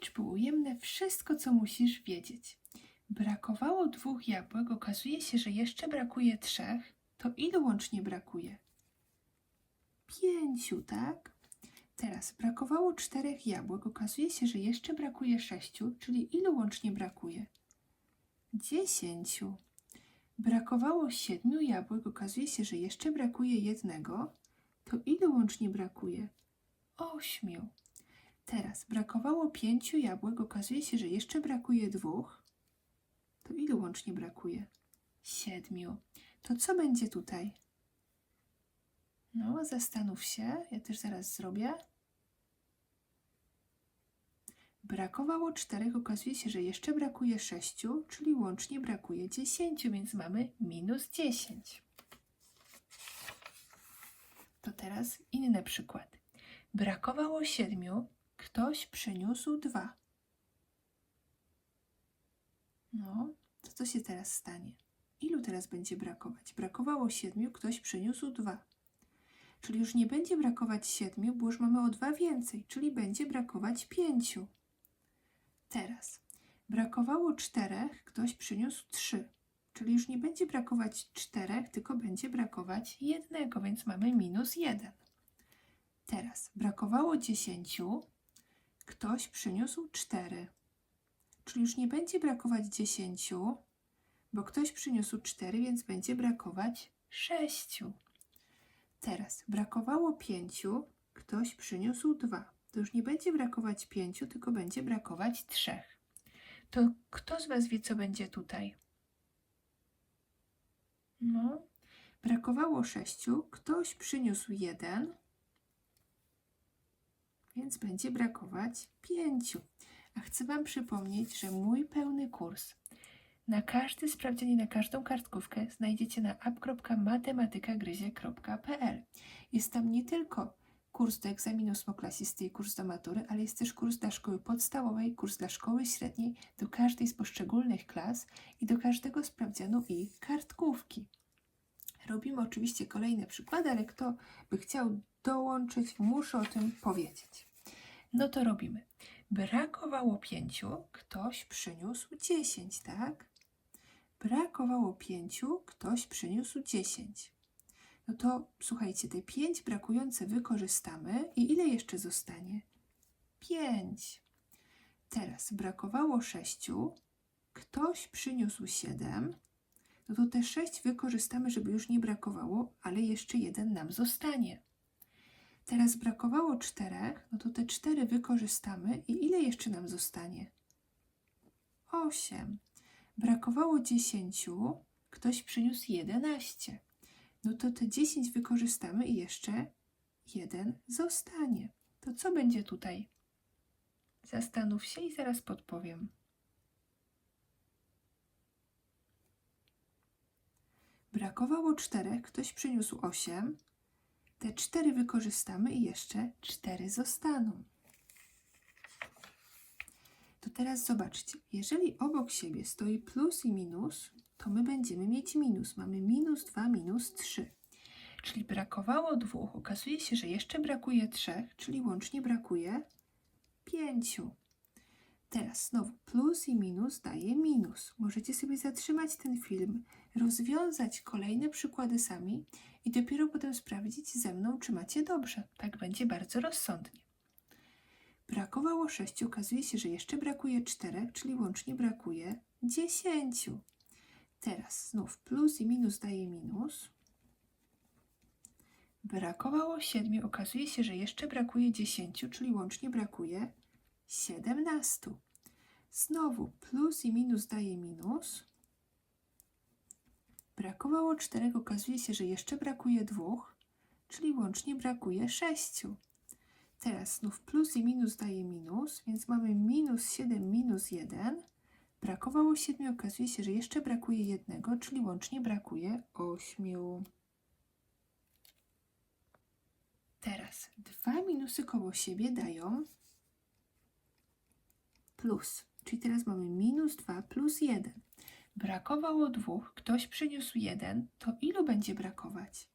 liczby ujemne wszystko, co musisz wiedzieć. Brakowało dwóch jabłek, okazuje się, że jeszcze brakuje trzech. To ilu łącznie brakuje? Pięciu, tak? Teraz brakowało czterech jabłek, okazuje się, że jeszcze brakuje sześciu, czyli ilu łącznie brakuje? Dziesięciu. Brakowało siedmiu jabłek, okazuje się, że jeszcze brakuje jednego, to ilu łącznie brakuje? Ośmiu. Teraz brakowało pięciu jabłek, okazuje się, że jeszcze brakuje dwóch, to ilu łącznie brakuje? Siedmiu. To co będzie tutaj? No, zastanów się, ja też zaraz zrobię. Brakowało czterech, okazuje się, że jeszcze brakuje sześciu, czyli łącznie brakuje dziesięciu, więc mamy minus dziesięć. To teraz inne przykłady. Brakowało siedmiu, ktoś przyniósł dwa. No, to co się teraz stanie? Ilu teraz będzie brakować? Brakowało siedmiu, ktoś przyniósł dwa. Czyli już nie będzie brakować siedmiu, bo już mamy o dwa więcej, czyli będzie brakować pięciu. Teraz brakowało czterech, ktoś przyniósł trzy. Czyli już nie będzie brakować czterech, tylko będzie brakować jednego, więc mamy minus jeden. Teraz brakowało dziesięciu, ktoś przyniósł cztery. Czyli już nie będzie brakować dziesięciu, bo ktoś przyniósł cztery, więc będzie brakować sześciu. Teraz brakowało pięciu, ktoś przyniósł dwa. To już nie będzie brakować pięciu, tylko będzie brakować trzech. To kto z Was wie, co będzie tutaj? No, brakowało sześciu, ktoś przyniósł jeden, więc będzie brakować pięciu. A chcę Wam przypomnieć, że mój pełny kurs na każdy sprawdzian i na każdą kartkówkę znajdziecie na app.matematykagryzie.pl. Jest tam nie tylko kurs do egzaminu smoklasisty i kurs do matury, ale jest też kurs dla szkoły podstawowej, kurs dla szkoły średniej, do każdej z poszczególnych klas i do każdego sprawdzianu i kartkówki. Robimy oczywiście kolejne przykłady, ale kto by chciał dołączyć, muszę o tym powiedzieć. No to robimy. Brakowało pięciu, ktoś przyniósł dziesięć, tak? Brakowało pięciu, ktoś przyniósł dziesięć. No to słuchajcie, te pięć brakujące wykorzystamy i ile jeszcze zostanie? Pięć. Teraz brakowało sześciu, ktoś przyniósł siedem, no to te sześć wykorzystamy, żeby już nie brakowało, ale jeszcze jeden nam zostanie. Teraz brakowało czterech, no to te cztery wykorzystamy i ile jeszcze nam zostanie? Osiem. Brakowało dziesięciu, ktoś przyniósł jedenaście. No to te dziesięć wykorzystamy i jeszcze jeden zostanie. To co będzie tutaj? Zastanów się i zaraz podpowiem. Brakowało czterech, ktoś przyniósł osiem. Te cztery wykorzystamy i jeszcze cztery zostaną. To teraz zobaczcie, jeżeli obok siebie stoi plus i minus, to my będziemy mieć minus. Mamy minus 2, minus 3. Czyli brakowało dwóch. Okazuje się, że jeszcze brakuje trzech, czyli łącznie brakuje pięciu. Teraz znowu plus i minus daje minus. Możecie sobie zatrzymać ten film, rozwiązać kolejne przykłady sami i dopiero potem sprawdzić ze mną, czy macie dobrze. Tak będzie bardzo rozsądnie. Brakowało sześciu, okazuje się, że jeszcze brakuje czterech, czyli łącznie brakuje dziesięciu. Teraz znów plus i minus daje minus. Brakowało siedmiu, okazuje się, że jeszcze brakuje dziesięciu, czyli łącznie brakuje 17. Znowu plus i minus daje minus. Brakowało 4, okazuje się, że jeszcze brakuje 2, czyli łącznie brakuje 6. Teraz znów plus i minus daje minus, więc mamy minus 7 minus 1. Brakowało 7, okazuje się, że jeszcze brakuje 1, czyli łącznie brakuje 8. Teraz dwa minusy koło siebie dają plus. Czyli teraz mamy minus 2 plus 1. Brakowało dwóch, ktoś przyniósł jeden, to ilu będzie brakować?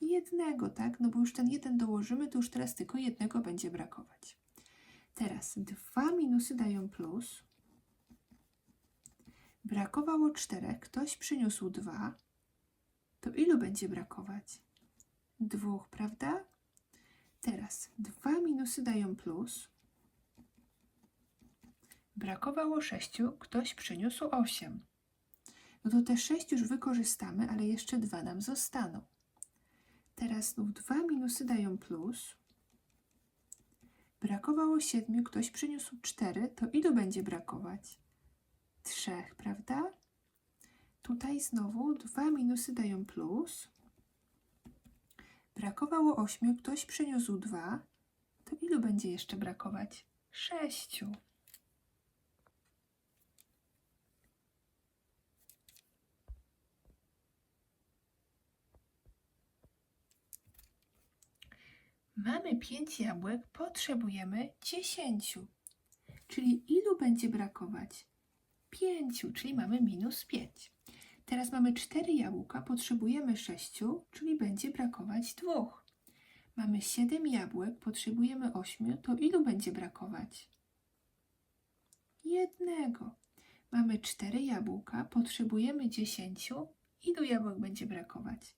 Jednego, tak? No bo już ten jeden dołożymy, to już teraz tylko jednego będzie brakować. Teraz dwa minusy dają plus. Brakowało czterech, ktoś przyniósł dwa. To ilu będzie brakować? Dwóch, prawda? Teraz dwa minusy dają plus. Brakowało sześciu, ktoś przyniósł osiem. No to te sześć już wykorzystamy, ale jeszcze dwa nam zostaną. Teraz znów dwa minusy dają plus. Brakowało siedmiu, ktoś przyniósł cztery, to ilu będzie brakować? Trzech, prawda? Tutaj znowu dwa minusy dają plus. Brakowało ośmiu, ktoś przyniósł dwa, to ilu będzie jeszcze brakować? Sześciu. Mamy pięć jabłek, potrzebujemy dziesięciu. Czyli ilu będzie brakować? Pięciu, czyli mamy minus pięć. Teraz mamy cztery jabłka, potrzebujemy sześciu, czyli będzie brakować dwóch. Mamy siedem jabłek, potrzebujemy ośmiu, to ilu będzie brakować? Jednego. Mamy cztery jabłka, potrzebujemy dziesięciu, ilu jabłek będzie brakować?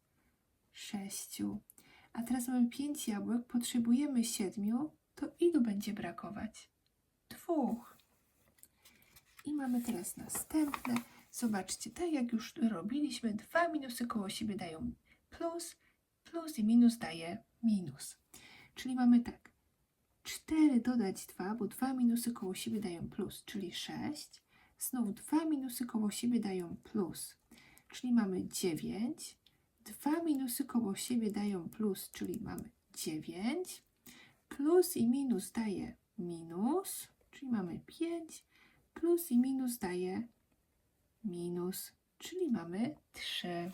Sześciu. A teraz mamy pięć jabłek, potrzebujemy siedmiu, to ilu będzie brakować? Dwóch. I mamy teraz następne. Zobaczcie, tak jak już robiliśmy, dwa minusy koło siebie dają plus, plus i minus daje minus. Czyli mamy tak, 4 dodać 2, bo dwa minusy koło siebie dają plus, czyli 6. Znów dwa minusy koło siebie dają plus, czyli mamy 9. Dwa minusy koło siebie dają plus, czyli mamy 9. Plus i minus daje minus, czyli mamy 5. Plus i minus daje minus, czyli mamy 3.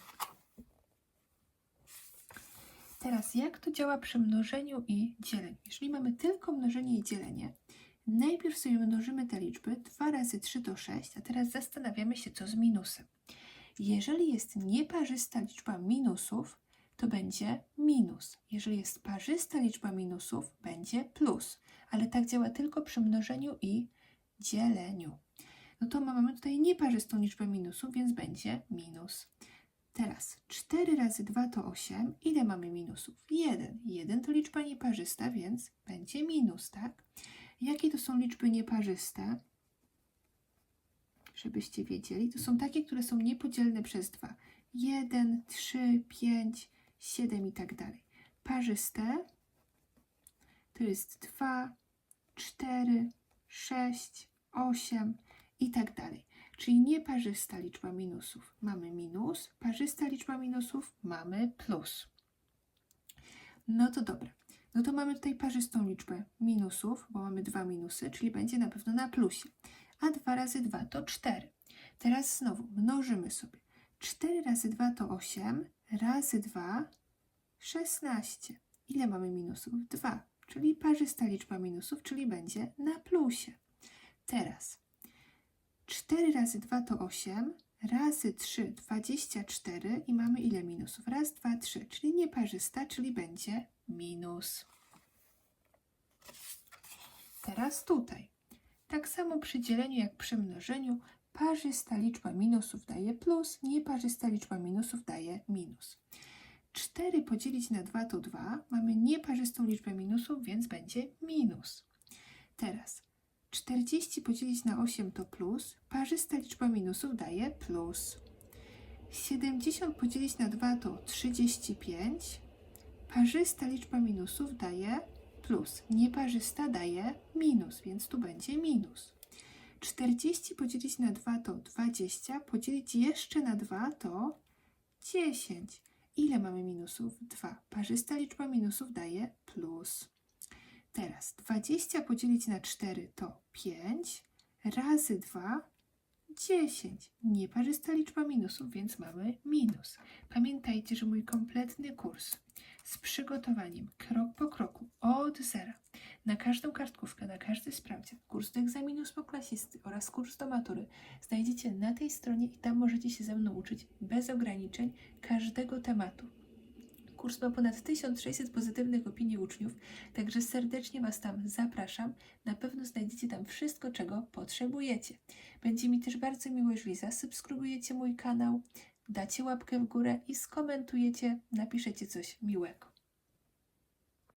Teraz jak to działa przy mnożeniu i dzieleniu? Jeżeli mamy tylko mnożenie i dzielenie, najpierw sobie mnożymy te liczby. 2 razy 3 to 6, a teraz zastanawiamy się, co z minusem. Jeżeli jest nieparzysta liczba minusów, to będzie minus. Jeżeli jest parzysta liczba minusów, będzie plus. Ale tak działa tylko przy mnożeniu i dzieleniu. No to mamy tutaj nieparzystą liczbę minusów, więc będzie minus. Teraz 4 razy 2 to 8. Ile mamy minusów? 1. 1 to liczba nieparzysta, więc będzie minus, tak? Jakie to są liczby nieparzyste? Żebyście wiedzieli, to są takie, które są niepodzielne przez 2. 1, 3, 5, 7 i tak dalej. Parzyste to jest 2, 4, 6, 8 i tak dalej. Czyli nieparzysta liczba minusów mamy minus, parzysta liczba minusów mamy plus. No to dobra. No to mamy tutaj parzystą liczbę minusów, bo mamy dwa minusy, czyli będzie na pewno na plusie. A 2 razy 2 to 4. Teraz znowu mnożymy sobie. 4 razy 2 to 8, razy 2 16. Ile mamy minusów? 2, czyli parzysta liczba minusów, czyli będzie na plusie. Teraz 4 razy 2 to 8, razy 3 24 i mamy ile minusów? Raz, dwa, trzy, czyli nieparzysta, czyli będzie minus. Teraz tutaj. Tak samo przy dzieleniu jak przy mnożeniu, parzysta liczba minusów daje plus, nieparzysta liczba minusów daje minus. 4 podzielić na 2 to 2, mamy nieparzystą liczbę minusów, więc będzie minus. Teraz 40 podzielić na 8 to plus, parzysta liczba minusów daje plus. 70 podzielić na 2 to 35, parzysta liczba minusów daje plus, nieparzysta daje minus, więc tu będzie minus. 40 podzielić na 2 to 20, podzielić jeszcze na 2 to 10. Ile mamy minusów? 2. Parzysta liczba minusów daje plus. Teraz 20 podzielić na 4 to 5, razy 2 10. Nieparzysta liczba minusów, więc mamy minus. Pamiętajcie, że mój kompletny kurs z przygotowaniem krok po kroku od zera na każdą kartkówkę, na każdy sprawdzian, kurs do egzaminu smoklasisty oraz kurs do matury znajdziecie na tej stronie i tam możecie się ze mną uczyć bez ograniczeń każdego tematu Kurs ma ponad 1600 pozytywnych opinii uczniów, także serdecznie Was tam zapraszam. Na pewno znajdziecie tam wszystko, czego potrzebujecie. Będzie mi też bardzo miło, jeżeli zasubskrybujecie mój kanał, dacie łapkę w górę i skomentujecie, napiszecie coś miłego.